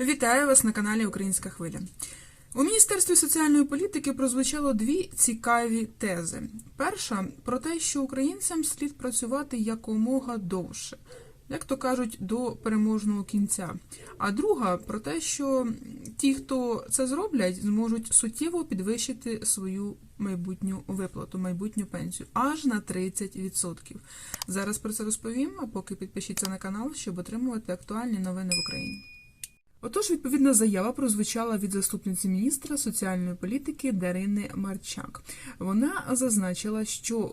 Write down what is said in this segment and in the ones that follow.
Вітаю вас на каналі Українська Хвиля. У Міністерстві соціальної політики прозвучало дві цікаві тези. Перша про те, що українцям слід працювати якомога довше, як то кажуть, до переможного кінця. А друга про те, що ті, хто це зроблять, зможуть суттєво підвищити свою майбутню виплату, майбутню пенсію аж на 30%. Зараз про це розповім, а поки підпишіться на канал, щоб отримувати актуальні новини в Україні. Отож, відповідна заява прозвучала від заступниці міністра соціальної політики Дарини Марчак. Вона зазначила, що е,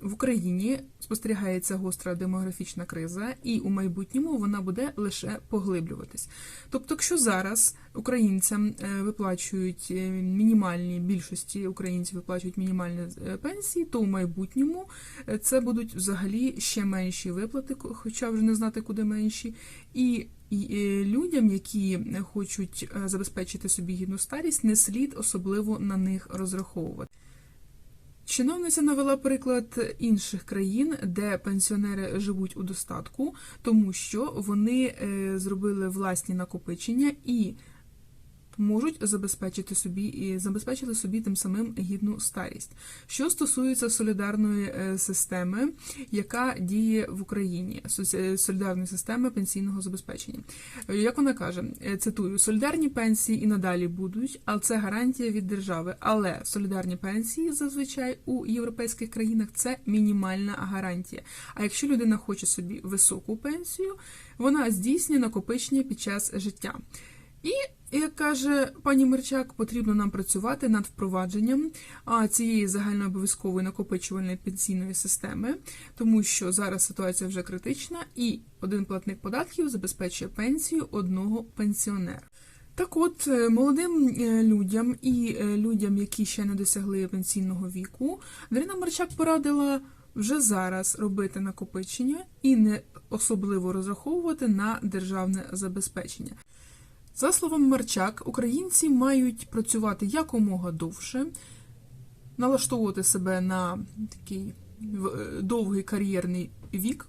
в Україні спостерігається гостра демографічна криза, і у майбутньому вона буде лише поглиблюватись. Тобто, якщо зараз українцям е, виплачують е, мінімальні більшості українців виплачують мінімальні е, пенсії, то у майбутньому це будуть взагалі ще менші виплати, хоча вже не знати куди менші. І і людям, які хочуть забезпечити собі гідну старість, не слід особливо на них розраховувати. Чиновниця навела приклад інших країн, де пенсіонери живуть у достатку, тому що вони зробили власні накопичення і можуть забезпечити собі і забезпечити собі тим самим гідну старість. Що стосується солідарної е, системи, яка діє в Україні, соці- солідарної системи пенсійного забезпечення, Е, як вона каже, е, цитую: солідарні пенсії і надалі будуть, але це гарантія від держави. Але солідарні пенсії зазвичай у європейських країнах це мінімальна гарантія. А якщо людина хоче собі високу пенсію, вона здійснює накопичення під час життя. І як каже пані Мерчак, потрібно нам працювати над впровадженням цієї загальнообов'язкової накопичувальної пенсійної системи, тому що зараз ситуація вже критична, і один платник податків забезпечує пенсію одного пенсіонера. Так от, е, молодим е, людям і е, людям, які ще не досягли пенсійного віку, Дарина Марчак порадила вже зараз робити накопичення і не особливо розраховувати на державне забезпечення. За словом Марчак, українці мають працювати якомога довше, налаштовувати себе на такий в- довгий кар'єрний вік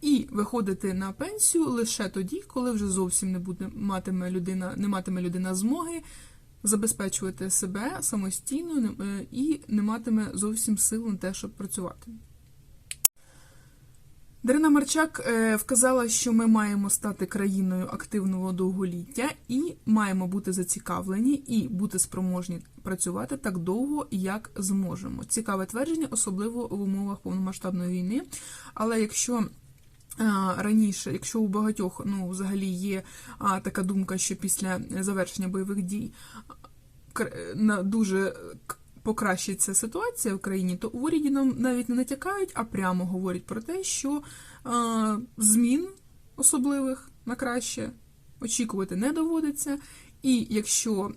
і виходити на пенсію лише тоді, коли вже зовсім не буде матиме людина, не матиме людина змоги забезпечувати себе самостійно е, і не матиме зовсім сил на те, щоб працювати. Дарина Марчак е, вказала, що ми маємо стати країною активного довголіття і маємо бути зацікавлені і бути спроможні працювати так довго, як зможемо. Цікаве твердження, особливо в умовах повномасштабної війни. Але якщо Раніше, якщо у багатьох ну, взагалі є така думка, що після завершення бойових дій кр- на дуже покращиться ситуація в країні, то у уряді нам навіть не натякають, а прямо говорять про те, що а, змін особливих на краще очікувати не доводиться. І якщо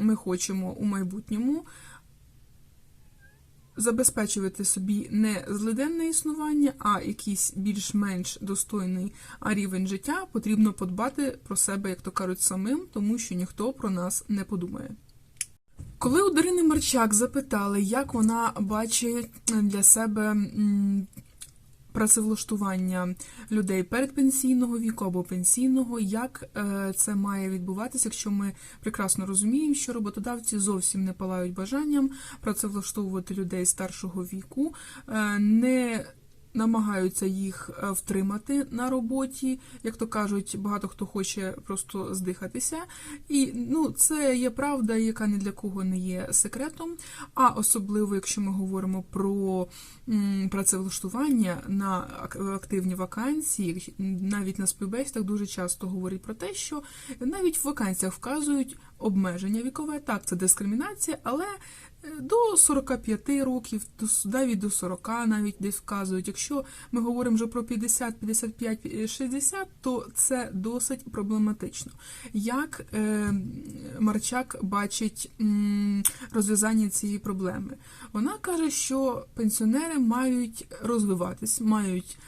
ми хочемо у майбутньому забезпечувати собі не злиденне існування, а якийсь більш-менш достойний рівень життя, потрібно подбати про себе, як то кажуть, самим, тому що ніхто про нас не подумає. Коли у Дарини Марчак запитали, як вона бачить для себе працевлаштування людей передпенсійного віку або пенсійного, як е, це має відбуватися, якщо ми прекрасно розуміємо, що роботодавці зовсім не палають бажанням працевлаштовувати людей старшого віку, е, не намагаються їх е, втримати на роботі, як то кажуть, багато хто хоче просто здихатися. І ну, це є правда, яка ні для кого не є секретом. А особливо, якщо ми говоримо про працевлаштування на активні вакансії, навіть на співбесідах дуже часто говорять про те, що навіть в вакансіях вказують обмеження вікове. Так, це дискримінація, але до 45 років, навіть до 40 навіть десь вказують. Якщо ми говоримо вже про 50, 55, е, 60, то це досить проблематично. Як е, Марчак бачить розв'язання цієї проблеми? Вона каже, що пенсіонери мають розвиватись, мають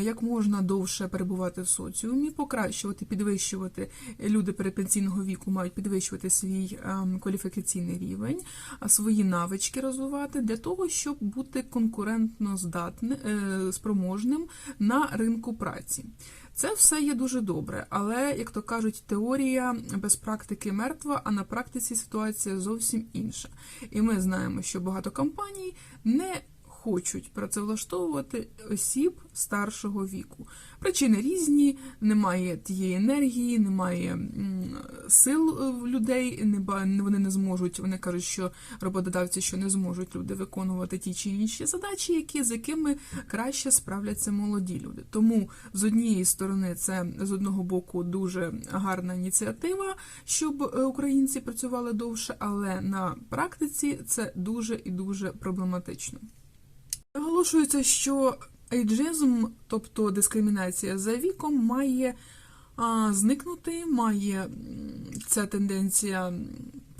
як можна довше перебувати в соціумі, покращувати, підвищувати люди передпенсійного віку мають підвищувати свій ем, кваліфікаційний рівень, свої навички розвивати для того, щоб бути конкурентно здатним, е, спроможним на ринку праці. Це все є дуже добре, але, як то кажуть, теорія без практики мертва, а на практиці ситуація зовсім інша. І ми знаємо, що багато компаній не хочуть працевлаштовувати осіб старшого віку. Причини різні, немає тієї енергії, немає сил е, людей, вони не зможуть. Вони кажуть, що роботодавці що не зможуть люди виконувати ті чи інші задачі, які з якими краще справляться молоді люди. Тому з однієї сторони це з одного боку дуже гарна ініціатива, щоб е, українці працювали довше, але на практиці це дуже і дуже проблематично. Наголошується, що ейджизм, тобто дискримінація за віком, має а, зникнути, має ця тенденція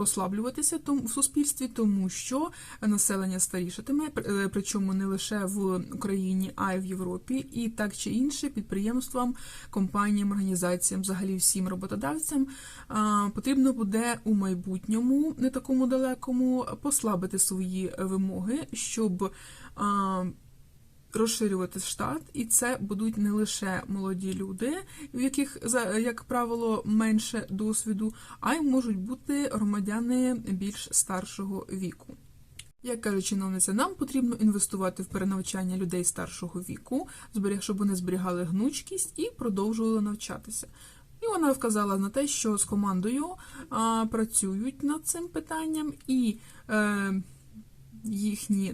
послаблюватися в суспільстві, тому що населення старішатиме, е, причому не лише в Україні, а й в Європі, і так чи інше підприємствам, компаніям, організаціям, взагалі всім роботодавцям потрібно буде у майбутньому, не такому далекому, послабити свої вимоги, щоб розширювати штат, і це будуть не лише молоді люди, в яких як правило менше досвіду, а й можуть бути громадяни більш старшого віку. Як каже чиновниця, нам потрібно інвестувати в перенавчання людей старшого віку, щоб вони зберігали гнучкість і продовжували навчатися. І вона вказала на те, що з командою а, працюють над цим питанням, і е, їхні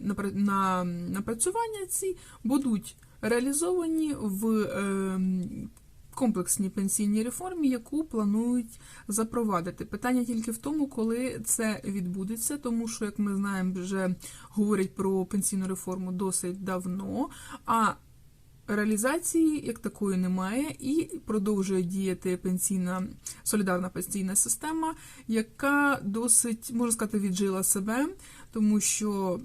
напрацювання ці будуть реалізовані в е, комплексній пенсійній реформі, яку планують запровадити. Питання тільки в тому, коли це відбудеться, тому що, як ми знаємо, вже говорять про пенсійну реформу досить давно. А Реалізації як такої немає, і продовжує діяти пенсійна солідарна пенсійна система, яка досить можна сказати віджила себе, тому що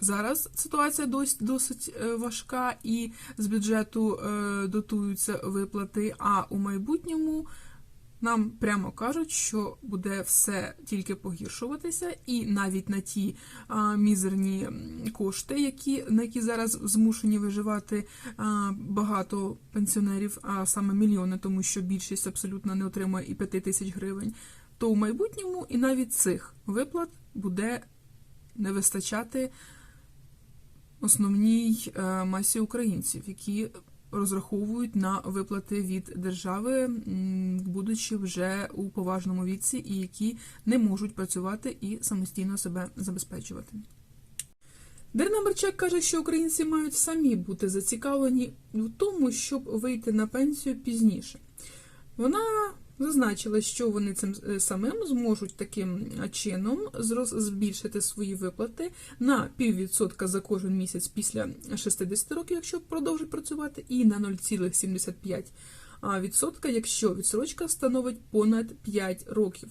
зараз ситуація досить, досить е, важка, і з бюджету е, дотуються виплати. А у майбутньому нам прямо кажуть, що буде все тільки погіршуватися, і навіть на ті а, мізерні кошти, які на які зараз змушені виживати а, багато пенсіонерів, а саме мільйони, тому що більшість абсолютно не отримує і 5 тисяч гривень, то у майбутньому і навіть цих виплат буде не вистачати основній е, масі українців, які розраховують на виплати від держави, будучи вже у поважному віці, і які не можуть працювати і самостійно себе забезпечувати. Дерна Берчак каже, що українці мають самі бути зацікавлені в тому, щоб вийти на пенсію пізніше. Вона зазначила, що вони цим е, самим зможуть таким чином зроз- збільшити свої виплати на піввідсотка за кожен місяць після 60 років, якщо продовжують працювати, і на 0,75 а, відсотка, якщо відсрочка становить понад 5 років.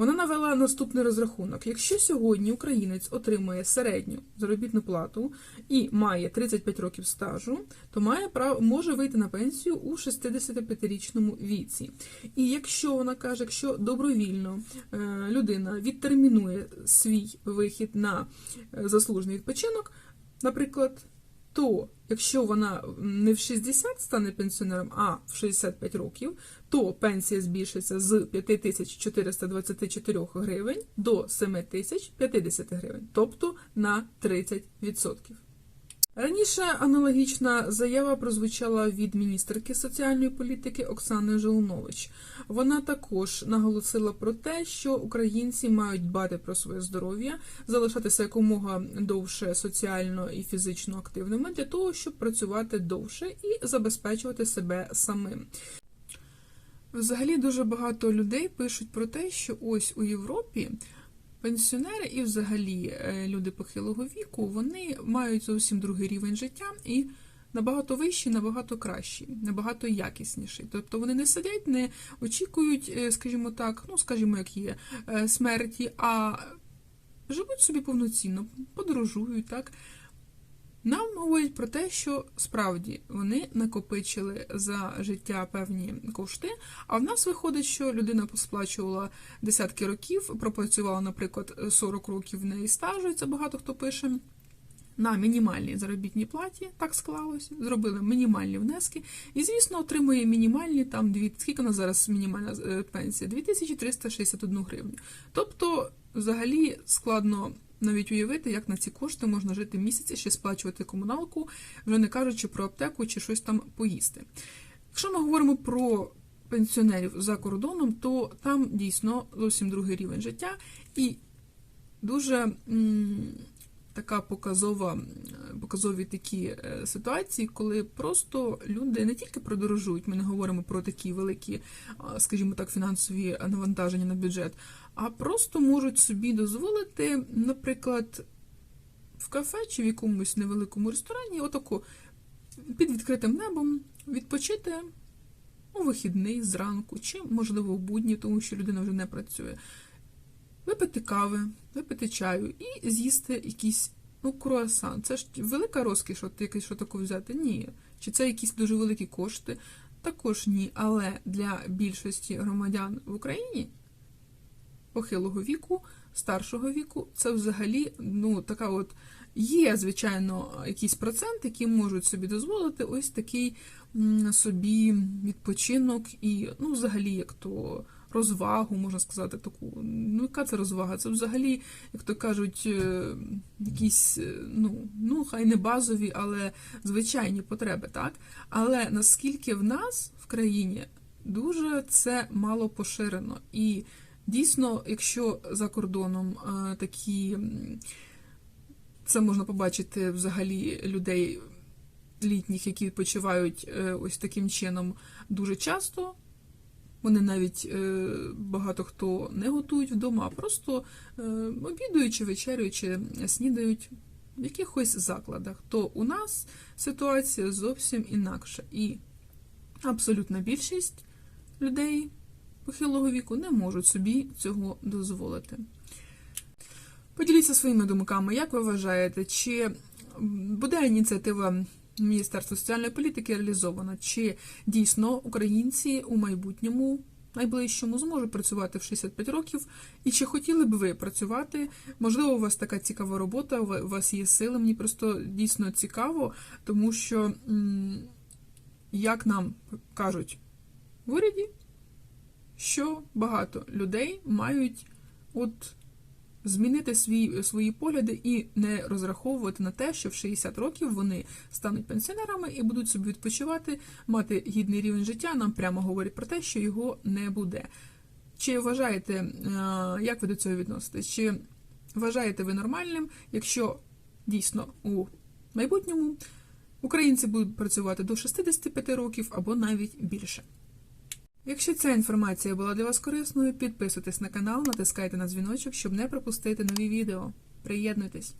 Вона навела наступний розрахунок: якщо сьогодні українець отримує середню заробітну плату і має 35 років стажу, то має право може вийти на пенсію у 65-річному віці. І якщо вона каже, якщо добровільно е, людина відтермінує свій вихід на е, заслужений відпочинок, наприклад, то якщо вона не в 60 стане пенсіонером, а в 65 років, то пенсія збільшиться з 5424 гривень до 7050 гривень, тобто на 30%. Раніше аналогічна заява прозвучала від міністерки соціальної політики Оксани Жолнович. Вона також наголосила про те, що українці мають дбати про своє здоров'я, залишатися якомога довше соціально і фізично активними для того, щоб працювати довше і забезпечувати себе самим. Взагалі дуже багато людей пишуть про те, що ось у Європі пенсіонери і взагалі е, люди похилого віку вони мають зовсім другий рівень життя і набагато вищий, набагато кращий, набагато якісніший. Тобто вони не сидять, не очікують, е, скажімо так, ну скажімо, як є е, смерті, а живуть собі повноцінно, подорожують так. Нам говорять про те, що справді вони накопичили за життя певні кошти. А в нас виходить, що людина сплачувала десятки років, пропрацювала, наприклад, 40 років в неї стажу, це багато хто пише. на мінімальній заробітній платі, так склалося, зробили мінімальні внески, і, звісно, отримує мінімальні там дві. Скільки у нас зараз мінімальна е, пенсія? 2361 гривню. Тобто, взагалі, складно навіть уявити, як на ці кошти можна жити місяць ще сплачувати комуналку, вже не кажучи про аптеку чи щось там поїсти. Якщо ми говоримо про пенсіонерів за кордоном, то там дійсно зовсім другий рівень життя і дуже м, така показова, показові такі е, ситуації, коли просто люди не тільки подорожують, ми не говоримо про такі великі, скажімо так, фінансові навантаження на бюджет, а просто можуть собі дозволити, наприклад, в кафе чи в якомусь невеликому ресторані, отако під відкритим небом відпочити у вихідний зранку, чи, можливо, в будні, тому що людина вже не працює. Випити кави, випити чаю і з'їсти якийсь ну, круасан. Це ж велика розкіш, от якесь що таке взяти? Ні. Чи це якісь дуже великі кошти? Також ні. Але для більшості громадян в Україні похилого віку, старшого віку, це взагалі ну, така от. Є, звичайно, якийсь процент, які можуть собі дозволити ось такий собі відпочинок і, ну, взагалі, як то розвагу, можна сказати, таку. Ну, яка це розвага? Це взагалі, як то кажуть, е, якісь, е, ну, ну, хай не базові, але звичайні потреби, так? Але наскільки в нас в країні дуже це мало поширено. І дійсно, якщо за кордоном е, такі. це можна побачити взагалі людей літніх, які відпочивають ось таким чином дуже часто. Вони навіть е, багато хто не готують вдома, а просто е, обідуючи, вечерюючи, снідають в якихось закладах. То у нас ситуація зовсім інакша. І абсолютна більшість людей похилого віку не можуть собі цього дозволити. Поділіться своїми думками, як ви вважаєте, чи буде ініціатива Міністерства соціальної політики реалізована, чи дійсно українці у майбутньому найближчому зможуть працювати в 65 років, і чи хотіли б ви працювати? Можливо, у вас така цікава робота, у вас є сили. Мені просто дійсно цікаво, тому що, як нам кажуть в уряді, що багато людей мають от змінити свій, свої погляди і не розраховувати на те, що в 60 років вони стануть пенсіонерами і будуть собі відпочивати, мати гідний рівень життя. Нам прямо говорять про те, що його не буде. Чи вважаєте, е, як ви до цього відноситесь? Чи вважаєте ви нормальним, якщо дійсно у майбутньому українці будуть працювати до 65 років або навіть більше? Якщо ця інформація була для вас корисною, підписуйтесь на канал, натискайте на дзвіночок, щоб не пропустити нові відео. Приєднуйтесь!